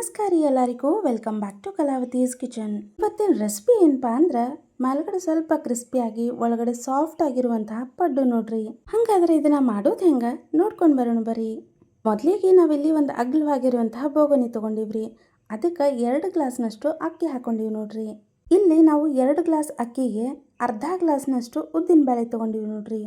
ನಮಸ್ಕಾರ ಎಲ್ಲರಿಗೂ. Welcome back to Kalavathi's kitchen ಇವತ್ತಿನ ರೆಸಿಪಿ ಏನಪ್ಪ ಅಂದ್ರೆ, ಮೇಲ್ಗಡೆ ಸ್ವಲ್ಪ ಕ್ರಿಸ್ಪಿಯಾಗಿ ಒಳಗಡೆ ಸಾಫ್ಟ್ ಆಗಿರುವಂತಹ ಪಡ್ಡು ನೋಡ್ರಿ. ಹಂಗಾದ್ರೆ ಇದನ್ನ ಮಾಡೋದು ಹೆಂಗ? ನೋಡ್ಕೊಂಡು ಬರೋಣ ಬರ್ರಿ. ಮೊದಲಿಗೆ ನಾವಿಲ್ಲಿ ಒಂದು ಅಗ್ಲವಾಗಿರುವಂತಹ ಬೋಗನಿ ತಗೊಂಡಿವ್ರಿ. ಅದಕ್ಕೆ ಎರಡು ಗ್ಲಾಸ್ನಷ್ಟು ಅಕ್ಕಿ ಹಾಕೊಂಡಿವಿ ನೋಡ್ರಿ. ಇಲ್ಲಿ ನಾವು ಎರಡು ಗ್ಲಾಸ್ ಅಕ್ಕಿಗೆ ಅರ್ಧ ಗ್ಲಾಸ್ನಷ್ಟು ಉದ್ದಿನ ಬೇಳೆ ತಗೊಂಡಿವಿ ನೋಡ್ರಿ.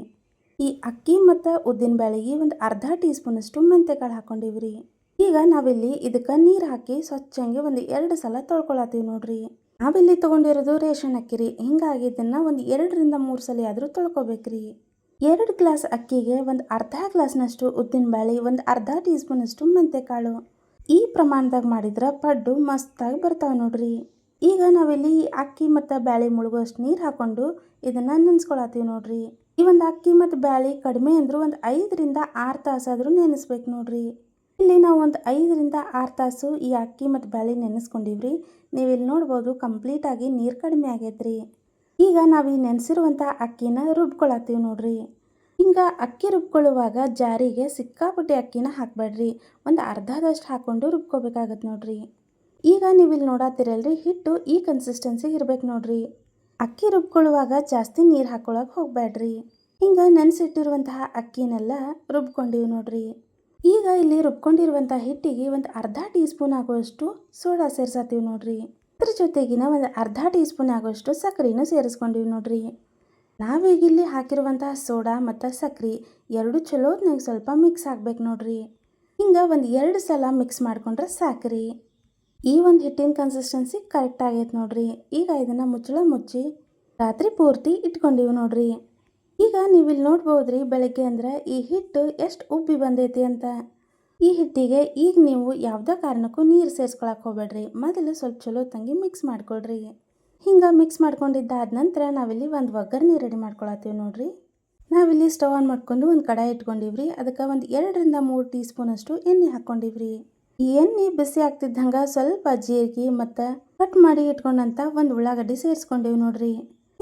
ಈ ಅಕ್ಕಿ ಮತ್ತು ಉದ್ದಿನ ಬೇಳೆಗೆ ಒಂದು ಅರ್ಧ ಟೀ ಸ್ಪೂನಷ್ಟು ಮೆಂತೆಕಾಳು ಹಾಕೊಂಡಿವ್ರಿ. ಈಗ ನಾವಿಲ್ಲಿ ಇದಕ್ಕೆ ನೀರು ಹಾಕಿ ಸ್ವಚ್ಛಂಗೆ ಒಂದು ಎರಡು ಸಲ ತೊಳ್ಕೊಳತ್ತೀವಿ ನೋಡ್ರಿ. ನಾವಿಲ್ಲಿ ತಗೊಂಡಿರೋದು ರೇಷನ್ ಅಕ್ಕಿ ರೀ ಹಿಂಗಾಗಿ ಇದನ್ನ ಒಂದು ಎರಡರಿಂದ ಮೂರು ಸಲ ಆದರೂ ತೊಳ್ಕೊಬೇಕ್ರಿ. ಎರಡು ಗ್ಲಾಸ್ ಅಕ್ಕಿಗೆ ಒಂದು ಅರ್ಧ ಗ್ಲಾಸ್ನಷ್ಟು ಉದ್ದಿನ ಬ್ಯಾಳಿ, ಒಂದು ಅರ್ಧ ಟೀ ಸ್ಪೂನಷ್ಟು ಮೆಂತೆಕಾಳು. ಈ ಪ್ರಮಾಣದಾಗ ಮಾಡಿದ್ರೆ ಪಡ್ಡು ಮಸ್ತಾಗಿ ಬರ್ತಾವೆ ನೋಡ್ರಿ. ಈಗ ನಾವಿಲ್ಲಿ ಅಕ್ಕಿ ಮತ್ತು ಬ್ಯಾಳಿ ಮುಳುಗುವಷ್ಟು ನೀರು ಹಾಕೊಂಡು ಇದನ್ನು ನೆನೆಸ್ಕೊಳತ್ತೀವಿ ನೋಡ್ರಿ. ಈ ಒಂದು ಅಕ್ಕಿ ಮತ್ತು ಬ್ಯಾಳಿ ಕಡಿಮೆ ಅಂದರೂ ಒಂದು ಐದರಿಂದ ಆರು ತಾಸಾದರೂ ನೆನೆಸ್ಬೇಕು ನೋಡ್ರಿ. ಇಲ್ಲಿ ನಾವು ಒಂದು ಐದರಿಂದ ಆರು ತಾಸು ಈ ಅಕ್ಕಿ ಮತ್ತು ಬ್ಯಾಳಿ ನೆನೆಸ್ಕೊಂಡಿವ್ರಿ. ನೀವು ಇಲ್ಲಿ ನೋಡ್ಬೋದು ಕಂಪ್ಲೀಟಾಗಿ ನೀರು ಕಡಿಮೆ ಆಗೈತ್ರಿ. ಈಗ ನಾವು ಈ ನೆನೆಸಿರುವಂಥ ಅಕ್ಕಿನ ರುಬ್ಕೊಳತ್ತೀವಿ ನೋಡ್ರಿ. ಹಿಂಗ ಅಕ್ಕಿ ರುಬ್ಕೊಳ್ಳುವಾಗ ಜಾರಿಗೆ ಸಿಕ್ಕಾಪಟ್ಟೆ ಅಕ್ಕಿನ ಹಾಕಬೇಡ್ರಿ. ಒಂದು ಅರ್ಧದಷ್ಟು ಹಾಕ್ಕೊಂಡು ರುಬ್ಕೋಬೇಕಾಗತ್ತೆ ನೋಡ್ರಿ. ಈಗ ನೀವು ಇಲ್ಲಿ ನೋಡತ್ತೀರಲ್ರಿ ಹಿಟ್ಟು ಈ ಕನ್ಸಿಸ್ಟೆನ್ಸಿ ಇರ್ಬೇಕು ನೋಡ್ರಿ. ಅಕ್ಕಿ ರುಬ್ಕೊಳ್ಳುವಾಗ ಜಾಸ್ತಿ ನೀರು ಹಾಕೊಳಕ್ಕೆ ಹೋಗಬೇಡ್ರಿ ಹಿಂಗೆ ನೆನೆಸಿಟ್ಟಿರುವಂತಹ ಅಕ್ಕಿನೆಲ್ಲ ರುಬ್ಕೊಂಡಿವಿ ನೋಡ್ರಿ. ಈಗ ಇಲ್ಲಿ ರುಬ್ಕೊಂಡಿರುವಂಥ ಹಿಟ್ಟಿಗೆ ಒಂದು ಅರ್ಧ ಟೀ ಸ್ಪೂನ್ ಆಗುವಷ್ಟು ಸೋಡಾ ಸೇರ್ಸತ್ತೀವಿ ನೋಡ್ರಿ. ಅದ್ರ ಜೊತೆಗಿನ ಒಂದು ಅರ್ಧ ಟೀ ಸ್ಪೂನ್ ಆಗುವಷ್ಟು ಸಕ್ಕರೆನೂ ಸೇರಿಸ್ಕೊಂಡಿವಿ ನೋಡ್ರಿ. ನಾವೀಗ ಇಲ್ಲಿ ಹಾಕಿರುವಂತಹ ಸೋಡಾ ಮತ್ತು ಸಕ್ಕರೆ ಎರಡು ಚಲೋತ್ನಾಗ ಸ್ವಲ್ಪ ಮಿಕ್ಸ್ ಆಗ್ಬೇಕು ನೋಡ್ರಿ. ಹಿಂಗೆ ಒಂದು ಎರಡು ಸಲ ಮಿಕ್ಸ್ ಮಾಡ್ಕೊಂಡ್ರೆ ಸಾಕ್ರಿ. ಈ ಒಂದು ಹಿಟ್ಟಿನ ಕನ್ಸಿಸ್ಟೆನ್ಸಿ ಕರೆಕ್ಟ್ ಆಗೈತೆ ನೋಡ್ರಿ. ಈಗ ಇದನ್ನು ಮುಚ್ಚಳ ಮುಚ್ಚಿ ರಾತ್ರಿ ಪೂರ್ತಿ ಇಟ್ಕೊಂಡಿವಿ ನೋಡ್ರಿ. ಈಗ ನೀವು ಇಲ್ಲಿ ನೋಡ್ಬೋದ್ರಿ ಬೆಳಗ್ಗೆ ಅಂದ್ರೆ ಈ ಹಿಟ್ಟು ಎಷ್ಟು ಉಬ್ಬಿ ಬಂದೈತಿ ಅಂತ. ಈ ಹಿಟ್ಟಿಗೆ ಈಗ ನೀವು ಯಾವುದೇ ಕಾರಣಕ್ಕೂ ನೀರು ಸೇರಿಸ್ಕೊಳಕ್ಕೆ ಹೋಗ್ಬೇಡ್ರಿ. ಮೊದಲು ಸ್ವಲ್ಪ ಚಲೋ ತಂಗಿ ಮಿಕ್ಸ್ ಮಾಡ್ಕೊಳ್ರಿ. ಹಿಂಗೆ ಮಿಕ್ಸ್ ಮಾಡ್ಕೊಂಡಿದ್ದಾದ ನಂತರ ನಾವಿಲ್ಲಿ ಒಂದು ಒಗ್ಗರಣೆ ರೆಡಿ ಮಾಡ್ಕೊಳತ್ತೀವಿ ನೋಡ್ರಿ. ನಾವಿಲ್ಲಿ ಸ್ಟವ್ ಆನ್ ಮಾಡ್ಕೊಂಡು ಒಂದು ಕಡಾಯಿ ಇಟ್ಕೊಂಡಿವ್ರಿ. ಅದಕ್ಕೆ ಒಂದು ಎರಡರಿಂದ ಮೂರು ಟೀ ಸ್ಪೂನಷ್ಟು ಎಣ್ಣೆ ಹಾಕ್ಕೊಂಡಿವ್ರಿ. ಈ ಎಣ್ಣೆ ಬಿಸಿ ಆಗ್ತಿದ್ದಂಗೆ ಸ್ವಲ್ಪ ಜೀರಿಗೆ ಮತ್ತು ಕಟ್ ಮಾಡಿ ಇಟ್ಕೊಂಡಂಥ ಒಂದು ಉಳ್ಳಾಗಡ್ಡಿ ಸೇರಿಸ್ಕೊಂಡಿವಿ ನೋಡ್ರಿ.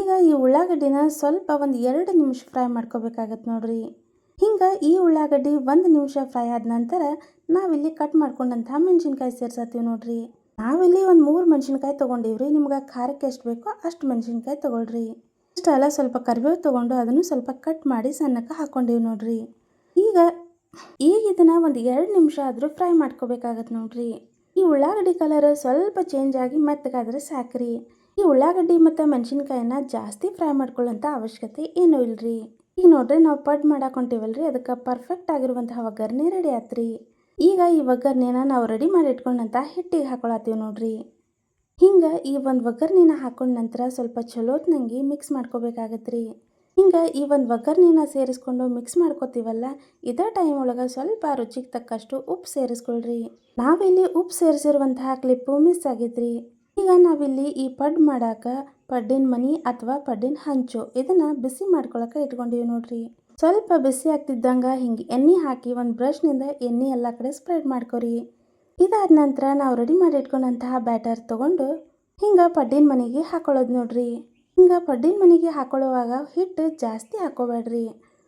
ಈಗ ಈ ಉಳ್ಳಾಗಡ್ಡಿನ ಸ್ವಲ್ಪ ಒಂದು ಎರಡು ನಿಮಿಷ ಫ್ರೈ ಮಾಡ್ಕೋಬೇಕಾಗತ್ತೆ ನೋಡ್ರಿ. ಹಿಂಗೆ ಈ ಉಳ್ಳಾಗಡ್ಡಿ ಒಂದು ನಿಮಿಷ ಫ್ರೈ ಆದ ನಂತರ ನಾವಿಲ್ಲಿ ಕಟ್ ಮಾಡ್ಕೊಂಡಂತಹ ಮೆಣಸಿನ್ಕಾಯಿ ಸೇರ್ಸತ್ತೀವಿ ನೋಡ್ರಿ. ನಾವಿಲ್ಲಿ ಒಂದು ಮೂರು ಮೆಣಸಿನ್ಕಾಯಿ ತೊಗೊಂಡಿವ್ರಿ. ನಿಮ್ಗೆ ಖಾರಕ್ಕೆ ಎಷ್ಟು ಬೇಕೋ ಅಷ್ಟು ಮೆಣಸಿನ್ಕಾಯಿ ತೊಗೊಳ್ರಿ. ಅಲ್ಲ ಸ್ವಲ್ಪ ಕರಿಬೇವು ತೊಗೊಂಡು ಅದನ್ನು ಸ್ವಲ್ಪ ಕಟ್ ಮಾಡಿ ಸಣ್ಣಕ್ಕೆ ಹಾಕ್ಕೊಂಡಿವಿ ನೋಡ್ರಿ. ಈಗ ಈಗ ಇದನ್ನು ಒಂದು ಎರಡು ನಿಮಿಷ ಆದರೂ ಫ್ರೈ ಮಾಡ್ಕೋಬೇಕಾಗತ್ತೆ ನೋಡ್ರಿ. ಈ ಉಳ್ಳಾಗಡ್ಡಿ ಕಲರ್ ಸ್ವಲ್ಪ ಚೇಂಜ್ ಆಗಿ ಮೆತ್ತಗಾದ್ರೆ ಸಾಕ್ರಿ. ಈ ಉಳ್ಳಾಗಡ್ಡಿ ಮತ್ತು ಮೆಣಸಿನ್ಕಾಯಿನ ಜಾಸ್ತಿ ಫ್ರೈ ಮಾಡ್ಕೊಳ್ಳೋಂಥ ಅವಶ್ಯಕತೆ ಏನೂ ಇಲ್ರಿ. ಈಗ ನೋಡ್ರಿ ನಾವು ಪಡ್ ಮಾಡಾಕೊಂತೀವಲ್ರಿ ಅದಕ್ಕೆ ಪರ್ಫೆಕ್ಟ್ ಆಗಿರುವಂತಹ ಒಗ್ಗರಣೆ ರೆಡಿ ಆತ್ರಿ. ಈಗ ಈ ಒಗ್ಗರಣೆನ ನಾವು ರೆಡಿ ಮಾಡಿ ಇಟ್ಕೊಂಡಂತ ಹಿಟ್ಟಿಗೆ ಹಾಕೊಳತ್ತೀವಿ ನೋಡ್ರಿ. ಹಿಂಗೆ ಈ ಒಂದು ಒಗ್ಗರಣೆನ ಹಾಕೊಂಡ ನಂತರ ಸ್ವಲ್ಪ ಚಲೋತ್ನಂಗೆ ಮಿಕ್ಸ್ ಮಾಡ್ಕೋಬೇಕಾಗತ್ರಿ. ಹಿಂಗೆ ಈ ಒಂದು ಒಗ್ಗರಣೆನ ಸೇರಿಸ್ಕೊಂಡು ಮಿಕ್ಸ್ ಮಾಡ್ಕೋತೀವಲ್ಲ, ಇದೇ ಟೈಮ್ ಒಳಗೆ ಸ್ವಲ್ಪ ರುಚಿಗೆ ತಕ್ಕಷ್ಟು ಉಪ್ಪು ಸೇರಿಸ್ಕೊಳ್ರಿ. ನಾವಿಲ್ಲಿ ಉಪ್ಪು ಸೇರಿಸಿರುವಂತಹ ಕ್ಲಿಪ್ಪು ಮಿಸ್ ಆಗೈತ್ರಿ. ಈಗ ನಾವಿಲ್ಲಿ ಈ ಪಡ್ ಮಾಡಾಕ ಪಡ್ಡಿನ ಮನಿ ಅಥವಾ ಪಡ್ಡಿನ ಹಂಚು. ಇದನ್ನ ಬಿಸಿ ಮಾಡ್ಕೊಳಕ್ಕೆ ಇಟ್ಕೊಂಡಿವಿ ನೋಡ್ರಿ. ಸ್ವಲ್ಪ ಬಿಸಿ ಆಗ್ತಿದ್ದಂಗೆ ಹಿಂಗೆ ಎಣ್ಣೆ ಹಾಕಿ ಒಂದು ಬ್ರಷ್ನಿಂದ ಎಣ್ಣೆ ಎಲ್ಲ ಕಡೆ ಸ್ಪ್ರೆಡ್ ಮಾಡ್ಕೊರಿ. ಇದಾದ ನಂತರ ನಾವು ರೆಡಿ ಮಾಡಿ ಇಟ್ಕೊಂಡಂತಹ ಬ್ಯಾಟರ್ ತಗೊಂಡು ಹಿಂಗೆ ಪಡ್ಡಿನ ಮನೆಗೆ ಹಾಕೊಳ್ಳೋದು ನೋಡ್ರಿ. ಹಿಂಗೆ ಪಡ್ಡಿನ ಮನೆಗೆ ಹಾಕೊಳ್ಳುವಾಗ ಹಿಟ್ಟು ಜಾಸ್ತಿ ಹಾಕೋಬೇಡ್ರಿ.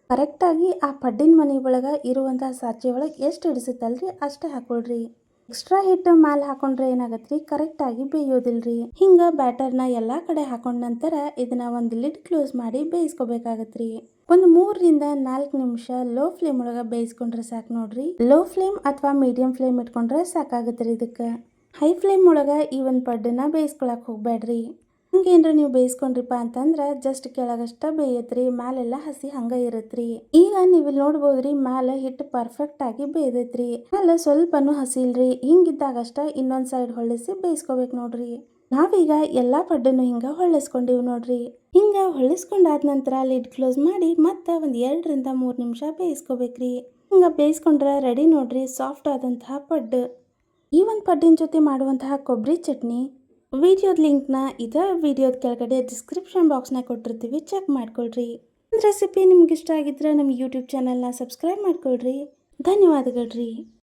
ಕರೆಕ್ಟಾಗಿ ಆ ಪಡ್ಡಿನ ಮನೆ ಒಳಗೆ ಇರುವಂಥ ಸಾಚಿ ಒಳಗೆ ಎಷ್ಟು ಹಿಡಿಸುತ್ತಲ್ರಿ ಅಷ್ಟೇ ಹಾಕೊಳ್ರಿ. ಎಕ್ಸ್ಟ್ರಾ ಹಿಟ್ಟು ಮ್ಯಾಲ್ ಹಾಕೊಂಡ್ರೆ ಏನಾಗತ್ರಿ? ಕರೆಕ್ಟಾಗಿ ಬೇಯೋದಿಲ್ರಿ. ಹಿಂಗೆ ಬ್ಯಾಟರ್ನ ಎಲ್ಲ ಕಡೆ ಹಾಕೊಂಡ ನಂತರ ಇದನ್ನ ಒಂದು ಲಿಡ್ ಕ್ಲೋಸ್ ಮಾಡಿ ಬೇಯಿಸ್ಕೋಬೇಕಾಗತ್ರಿ. ಒಂದು ಮೂರರಿಂದ ನಾಲ್ಕು ನಿಮಿಷ ಲೋ ಫ್ಲೇಮ್ ಒಳಗೆ ಬೇಯಿಸ್ಕೊಂಡ್ರೆ ಸಾಕು ನೋಡ್ರಿ. ಲೋ ಫ್ಲೇಮ್ ಅಥವಾ ಮೀಡಿಯಂ ಫ್ಲೇಮ್ ಇಟ್ಕೊಂಡ್ರೆ ಸಾಕಾಗತ್ರಿ ಇದಕ್ಕೆ. ಹೈ ಫ್ಲೇಮ್ ಒಳಗೆ ಈ ಒಂದು ಪಡ್ಡನ್ನ ಬೇಯಿಸ್ಕೊಳಕ್ ಹೋಗ್ಬೇಡ್ರಿ ಹಂಗೇನ್ರ ನೀವು ಬೇಯಿಸ್ಕೊಂಡ್ರಿಪ್ಪ ಅಂತಂದ್ರೆ ಜಸ್ಟ್ ಕೆಳಗಷ್ಟ ಬೇಯತ್ರಿ, ಮ್ಯಾಲೆಲ್ಲ ಹಸಿ ಹಂಗ ಇರತ್ರಿ. ಈಗ ನೀವು ಇಲ್ಲಿ ನೋಡ್ಬೋದ್ರಿ, ಮ್ಯಾಲೆ ಹಿಟ್ಟು ಪರ್ಫೆಕ್ಟ್ ಆಗಿ ಬೇಯ್ದೈತ್ರಿ. ಮ್ಯಾಲೆ ಸ್ವಲ್ಪನೂ ಹಸಿಲ್ರಿ ಹಿಂಗಿದ್ದಾಗಷ್ಟ ಇನ್ನೊಂದ್ ಸೈಡ್ ಹೊಳ್ಳಿಸಿ ಬೇಯಿಸ್ಕೋಬೇಕು ನೋಡ್ರಿ. ನಾವೀಗ ಎಲ್ಲಾ ಪಡ್ಡನ್ನು ಹಿಂಗ ಹೊಳ್ಳಿಸ್ಕೊಂಡಿವಿ ನೋಡ್ರಿ. ಹಿಂಗ ಹೊಳ್ಳಿಸ್ಕೊಂಡಾದ ನಂತರ ಲಿಡ್ ಕ್ಲೋಸ್ ಮಾಡಿ ಮತ್ತೆ ಒಂದ್ ಎರಡರಿಂದ ಮೂರ್ ನಿಮಿಷ ಬೇಯಿಸ್ಕೋಬೇಕ್ರಿ. ಹಿಂಗ ಬೇಯಿಸ್ಕೊಂಡ್ರೆ ರೆಡಿ ನೋಡ್ರಿ ಸಾಫ್ಟ್ ಆದಂತಹ ಪಡ್ಡು. ಈ ಒಂದು ಪಡ್ಡಿನ ಜೊತೆ ಮಾಡುವಂತಹ ಕೊಬ್ಬರಿ ಚಟ್ನಿ ವಿಡಿಯೋದ ಲಿಂಕ್ನ ಇದೇ ವಿಡಿಯೋದ ಕೆಳಗಡೆ ಡಿಸ್ಕ್ರಿಪ್ಷನ್ ಬಾಕ್ಸ್ನಾಗ ಕೊಟ್ಟಿರ್ತೀವಿ ಚೆಕ್ ಮಾಡ್ಕೊಳ್ರಿ. ರೆಸಿಪಿ ನಿಮ್ಗೆ ಇಷ್ಟ ಆಗಿದ್ರೆ ನಮ್ಮ ಯೂಟ್ಯೂಬ್ ಚಾನಲ್ನ ಸಬ್ಸ್ಕ್ರೈಬ್ ಮಾಡ್ಕೊಳ್ರಿ. ಧನ್ಯವಾದಗಳು ರೀ